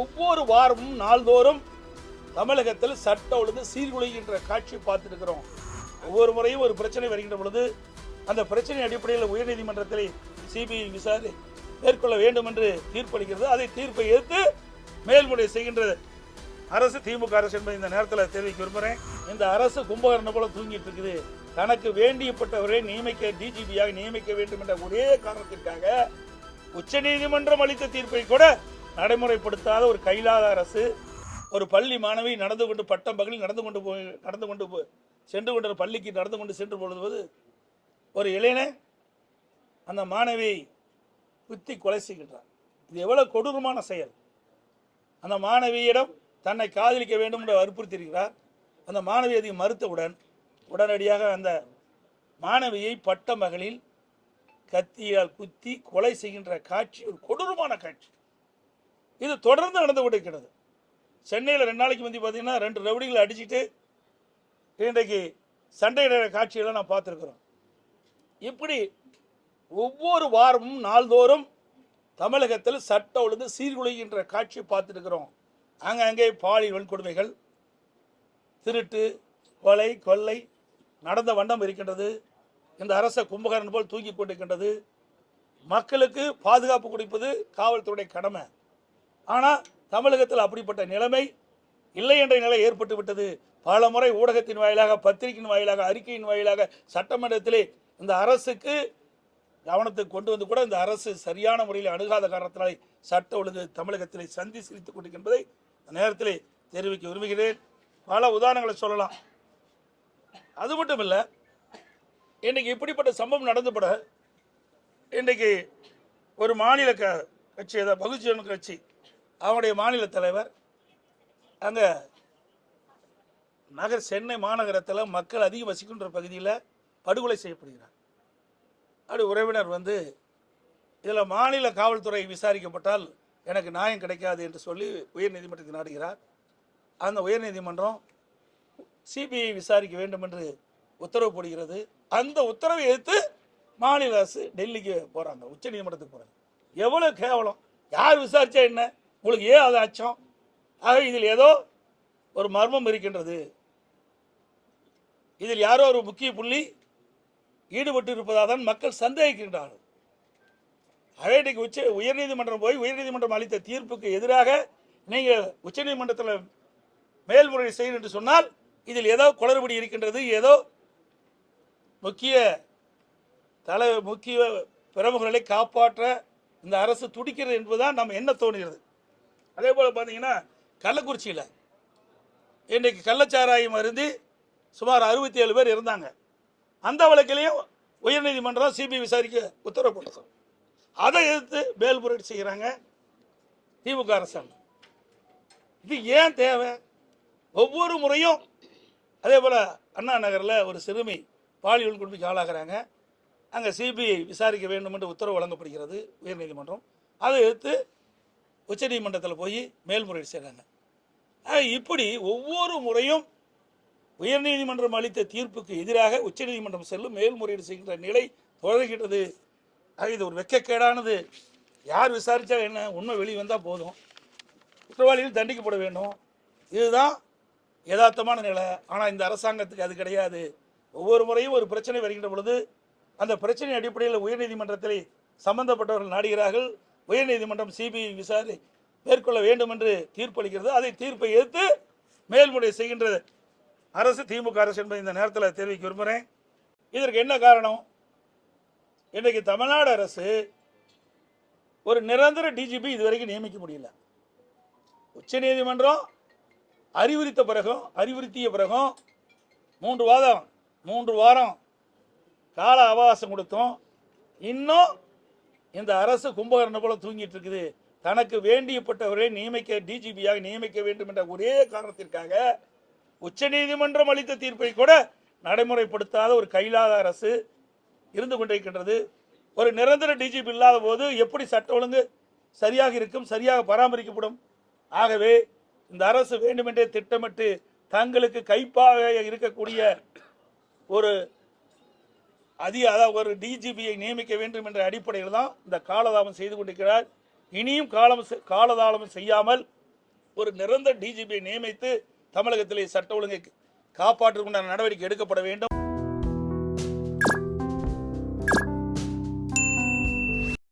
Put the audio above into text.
ஒவ்வொரு வாரமும் நாள்தோறும் தமிழகத்தில் சட்ட ஒழுங்கு சீர்குலைகின்ற காட்சி பார்த்துருக்கிறோம். ஒவ்வொரு முறையும் ஒரு பிரச்சனை வருகின்ற பொழுது அந்த பிரச்சனை அடிப்படையில் உயர்நீதிமன்றத்தில் சிபிஐ விசாரி மேற்கொள்ள வேண்டும் என்று தீர்ப்பளிக்கிறது. அதை தீர்ப்பை எதிர்த்து மேல்முறை செய்கின்றது அரசு திமுக அரசு என்பதை இந்த நேரத்தில் தெரிவிக்க விரும்புகிறேன். இந்த அரசு கும்பகரணம் போல தூங்கிட்டு இருக்குது. தனக்கு வேண்டியப்பட்டவரை நியமிக்க டிஜிபியாக நியமிக்க வேண்டும் என்ற ஒரே காரணத்திற்காக உச்சநீதிமன்றம் அளித்த தீர்ப்பை கூட நடைமுறைப்படுத்தாத ஒரு கைலாத அரசு ஒரு பள்ளி மாணவி நடந்து கொண்டு பட்டம் பகலில் நடந்து கொண்டு போய் நடந்து கொண்டு போய் சென்று கொண்ட பள்ளிக்கு நடந்து கொண்டு சென்று பொழுது ஒரு இளைஞன் அந்த மாணவியை குத்தி கொலை செய்கின்றார் இது எவ்வளோ கொடூரமான செயல். அந்த மாணவியிடம் தன்னை காதலிக்க வேண்டும் என்று வற்புறுத்தியிருக்கிறார். அந்த மாணவி அதை மறுத்தவுடன் உடனடியாக அந்த மாணவியை பட்ட மகளில் கத்தியால் குத்தி கொலை செய்கின்ற காட்சி ஒரு கொடூரமான காட்சி. இது தொடர்ந்து நடந்து கொண்டிருக்கிறது சென்னையில் ரெண்டு நாளைக்கு முந்தி பார்த்தீங்கன்னா ரெண்டு ரவுடிகளை அடிச்சுட்டு இன்றைக்கு சண்டையிடுற காட்சிகளை நான் பார்த்துருக்குறோம். இப்படி ஒவ்வொரு வாரமும் நாள்தோறும் தமிழகத்தில் சட்ட ஒழுங்கு சீர்குலைகின்ற காட்சியை பார்த்துருக்குறோம். அங்கங்கே பாலியல் வன்கொடுமைகள் திருட்டு கொலை கொள்ளை நடந்த வண்ணம் இருக்கின்றது. இந்த அரச கும்பகரன் போல் தூங்கி கொண்டிருக்கின்றது. மக்களுக்கு பாதுகாப்பு கொடுப்பது காவல்துறை கடமை. ஆனால் தமிழகத்தில் அப்படிப்பட்ட நிலைமை இல்லை என்ற நிலை ஏற்பட்டு விட்டது. பல முறை ஊடகத்தின் வாயிலாக பத்திரிகையின் வாயிலாக அறிக்கையின் வாயிலாக சட்டமன்றத்திலே இந்த அரசுக்கு கவனத்துக்கு கொண்டு வந்து கூட இந்த அரசு சரியான முறையில் அணுகாத காரணத்தினாலே சட்ட ஒழுங்கு தமிழகத்திலே சந்தி சிரித்துக் கொண்டிருக்கின்றதை இந்த நேரத்திலே தெரிவிக்க விரும்புகிறேன். பல உதாரணங்களை சொல்லலாம். அது மட்டும் இல்லை இன்றைக்கு இப்படிப்பட்ட சம்பவம் நடந்துபட இன்றைக்கு ஒரு மாநில க கட்சி ஏதாவது பகுஜன் கட்சி அவனுடைய மாநில தலைவர் அங்கே நகர் சென்னை மாநகரத்தில் மக்கள் அதிகம் வசிக்கின்ற பகுதியில் படுகொலை செய்யப்படுகிறார். அப்படி உறவினர் வந்து இதில் மாநில காவல்துறை விசாரிக்கப்பட்டால் எனக்கு நியாயம் கிடைக்காது என்று சொல்லி உயர்நீதிமன்றத்தை நாடுகிறார். அந்த உயர்நீதிமன்றம் சிபிஐ விசாரிக்க வேண்டும் என்று உத்தரவு போடுகிறது. அந்த உத்தரவை எதிர்த்து மாநில அரசு டெல்லிக்கு போகிறாங்க உச்சநீதிமன்றத்துக்கு போகிறாங்க எவ்வளோ கேவலம். யார் விசாரித்தா என்ன? உங்களுக்கு ஏன் அது அச்சம்? ஆக இதில் ஏதோ ஒரு மர்மம் இருக்கின்றது. இதில் யாரோ ஒரு முக்கிய புள்ளி ஈடுபட்டு இருப்பதாக தான் மக்கள் சந்தேகிக்கின்றார்கள். அழைக்கு உச்ச உயர்நீதிமன்றம் போய் உயர்நீதிமன்றம் அளித்த தீர்ப்புக்கு எதிராக நீங்கள் உச்சநீதிமன்றத்தில் மேல்முறையீடு செய்யணும் என்று சொன்னால் இதில் ஏதோ குளறுபடி இருக்கின்றது ஏதோ முக்கிய தலை முக்கிய பிரமுகர்களை காப்பாற்ற இந்த அரசு துடிக்கிறது என்பதுதான் நம்ம என்ன தோணுகிறது. அதே போல் பார்த்தீங்கன்னா கள்ளக்குறிச்சியில் இன்றைக்கு கள்ளச்சாராயம் அருந்தி சுமார் அறுபத்தி ஏழு பேர் இருந்தாங்க. அந்த வழக்கிலையும் உயர்நீதிமன்றம் சிபிஐ விசாரிக்க உத்தரவு போட்டது அதை எதிர்த்து மேல்முறையீடு செய்கிறாங்க திமுக அரசாங்கம். இது ஏன் தேவை? ஒவ்வொரு முறையும் அதே போல் அண்ணா நகரில் ஒரு சிறுமி பாலியல் குடும்பிக்கு ஆளாகிறாங்க. அங்கே சிபிஐ விசாரிக்க வேண்டும் என்று உத்தரவு வழங்கப்படுகிறது உயர்நீதிமன்றம். அதை எதிர்த்து உச்சநீதிமன்றத்தில் போய் மேல்முறையீடு செய்கிறாங்க இப்படி ஒவ்வொரு முறையும் உயர்நீதிமன்றம் அளித்த தீர்ப்புக்கு எதிராக உச்சநீதிமன்றம் செல்லும் மேல்முறையீடு செய்கின்ற நிலை தொடர்கிறது இது ஒரு வெக்கக்கேடானது. யார் விசாரித்தா என்ன? உண்மை வெளியே வந்தால் போதும். குற்றவாளிகள் தண்டிக்கப்பட வேண்டும். இதுதான் யதார்த்தமான நிலை. ஆனால் இந்த அரசாங்கத்துக்கு அது கிடையாது. ஒவ்வொரு முறையும் ஒரு பிரச்சனை வருகின்ற பொழுது அந்த பிரச்சனை அடிப்படையில் உயர்நீதிமன்றத்தில் சம்பந்தப்பட்டவர்கள் நாடுகிறார்கள். உயர்நீதிமன்றம் சிபிஐ விசாரணை மேற்கொள்ள வேண்டும் என்று தீர்ப்பளிக்கிறது. அதை தீர்ப்பை எதிர்த்து மேல்முறை செய்கின்றது. அரசு திமுக அரசு என்பதை இந்த நேரத்தில் தெரிவிக்க விரும்புகிறேன் இதற்கு என்ன காரணம்? இன்றைக்கு தமிழ்நாடு அரசு ஒரு நிரந்தர டிஜிபி இதுவரைக்கும் நியமிக்க முடியல. உச்ச நீதிமன்றம் அறிவுறுத்த பிறகும் அறிவுறுத்திய பிறகும் மூன்று வாதம் மூன்று வாரம் கால அவகாசம் கொடுத்தோம். இன்னும் இந்த அரசு கும்பகரணம் போல தூங்கிட்டு இருக்குது. தனக்கு வேண்டியப்பட்டவரை நியமிக்க டிஜிபியாக நியமிக்க வேண்டும் என்ற ஒரே காரணத்திற்காக உச்சநீதிமன்றம் அளித்த தீர்ப்பை கூட நடைமுறைப்படுத்தாத ஒரு கைலாத அரசு இருந்து கொண்டிருக்கின்றது. ஒரு நிரந்தர டிஜிபி இல்லாத போது எப்படி சட்ட ஒழுங்கு சரியாக இருக்கும் சரியாக பராமரிக்கப்படும்? ஆகவே இந்த அரசு வேண்டுமென்றே திட்டமிட்டு தங்களுக்கு கைப்பாக இருக்கக்கூடிய ஒரு அதிக அதாவது ஒரு டிஜிபியை நியமிக்க வேண்டும் என்ற அடிப்படையில் தான் இந்த காலதாமம் செய்து கொண்டிருக்கிறார். இனியும் காலம் காலதாளம் காலதாமம் செய்யாமல் ஒரு நிரந்தர டிஜிபியை நியமித்து தமிழகத்திலே சட்ட ஒழுங்கை காப்பாற்றுக்குண்டான நடவடிக்கை எடுக்கப்பட வேண்டும்.